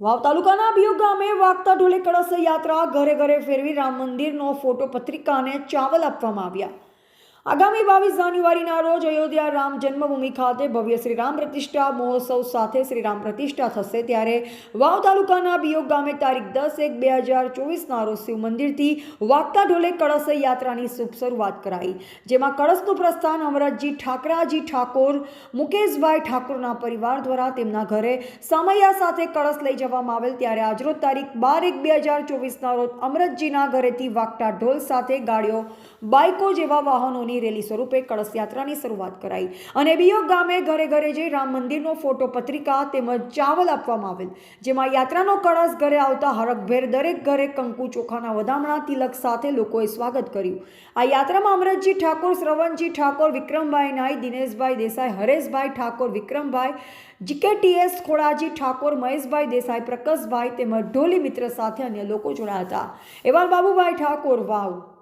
વાવ તાલુકાના બિયો ગામે વાગતા ઢોલે કળશ યાત્રા ઘરે ઘરે ફેરવી રામ મંદિરનો ફોટો પત્રિકાને ચાવલ આપવામાં આવ્યા. આગામી બાવીસ જાન્યુઆરીના રોજ અયોધ્યા રામ જન્મભૂમિ ખાતે ભવ્ય શ્રી રામ પ્રતિષ્ઠા મહોત્સવ સાથે શ્રી રામ પ્રતિષ્ઠા થશે. ત્યારે વાવ તાલુકાના બિયોગ ગામે તારીખ દસ એક બે હજાર ચોવીસના રોજ શિવ મંદિરથી વાગતા ઢોલે કળશ યાત્રાની શુભ શરૂઆત કરાઈ, જેમાં કળશનું પ્રસ્થાન અમરતજી ઠાકરાજી ઠાકોર, મુકેશભાઈ ઠાકોરના પરિવાર દ્વારા તેમના ઘરે સમૈયા સાથે કળશ લઈ જવામાં આવેલ. ત્યારે આજરોજ તારીખ બાર એક બે હજાર ચોવીસના રોજ અમરતજીના ઘરેથી વાગતા ઢોલ સાથે ગાડીઓ બાઇકો જેવા વાહનોની રેલી સ્વરૂપે કળશ યાત્રાની શરૂઆત કરાઈ. અને બિયોગ ગામે ઘરે ઘરે જઈ રામ મંદિરનો ફોટો, પત્રિકા તેમજ ચાવલ આપવામાં આવેલ, જેમાં યાત્રાનો કળશ ઘરે આવતા હરખભેર દરેક ઘરે કંકુ, ચોખાના વધામણા, તિલક સાથે લોકોએ સ્વાગત કર્યું. આ યાત્રામાં અમરતજી ઠાકોર, શ્રવણજી ઠાકોર, વિક્રમભાઈ નાઈ, દિનેશભાઈ દેસાઈ, હરેશભાઈ ઠાકોર, વિક્રમભાઈ, જીકેટીએસ, ખોડાજી ઠાકોર, મહેશભાઈ દેસાઈ, પ્રકાશભાઈ તેમજ ઢોલી મિત્ર સાથે અન્ય લોકો જોડાયા હતા. એવા બાબુભાઈ ઠાકોર, વાવ.